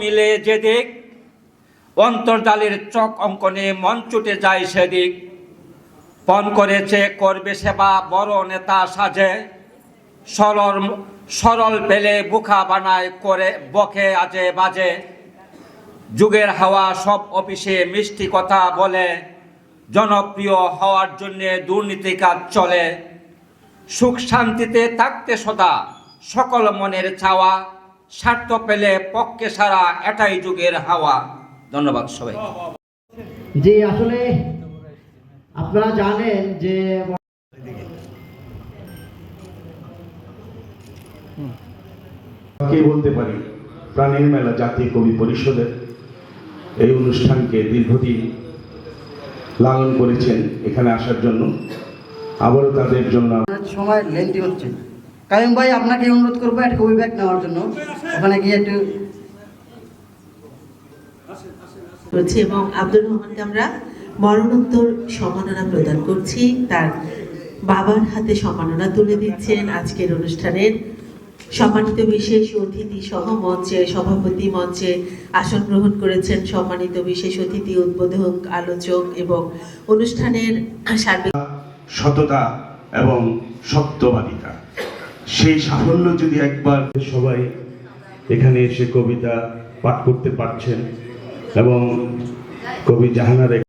মিলে যেদিক, অন্তর্জালের চক অঙ্কনে মন ছুটে যায় সেদিক। পণ করেছে, করবে সেবা, বড় নেতা সাজে। সরল সরল পেলে বুখা বানায়, করে বকে আজে বাজে। যুগের হাওয়া সব অফিসে মিষ্টি কথা বলে, জনপ্রিয় হওয়ার জন্যে দুর্নীতি কাজ চলে। সুখ শান্তিতে থাকতে সদা সকল মনের চাওয়া। স্বার্থ পেলে পক্ষে সারা এটাই যুগের হাওয়া। ধন্যবাদ সবাই জি আসলে আপনারা জানেন যে কে বলতে পারি? প্রাণের মেলা জাতীয় কবি পরিষদের এই অনুষ্ঠানকে দীর্ঘদিন লালন করেছেন এখানে আসার জন্য। আবারও তাদের জন্য সময় লেন্থি হচ্ছে। কায়ুম ভাই আপনাকে অনুরোধ করব একটা কবি ব্যাগ নেওয়ার জন্য। ওখানে গিয়ে একটু করছি এবং আব্দুর রহমানকে আমরা মরণোত্তর সম্মাননা প্রদান করছি। তার বাবার হাতে সম্মাননা তুলে দিচ্ছেন আজকের অনুষ্ঠানের সম্মানিত বিশেষ অতিথি সহ মঞ্চে সভাপতি মঞ্চে আসন গ্রহণ করেছেন সম্মানিত বিশেষ অতিথি উদ্বোধক আলোচক এবং অনুষ্ঠানের সার্বিক সততা এবং সত্যবাদিতা। সেই সাফল্য যদি একবার সবাই এখানে এসে কবিতা পাঠ করতে পারছেন এবং কবি জাহানার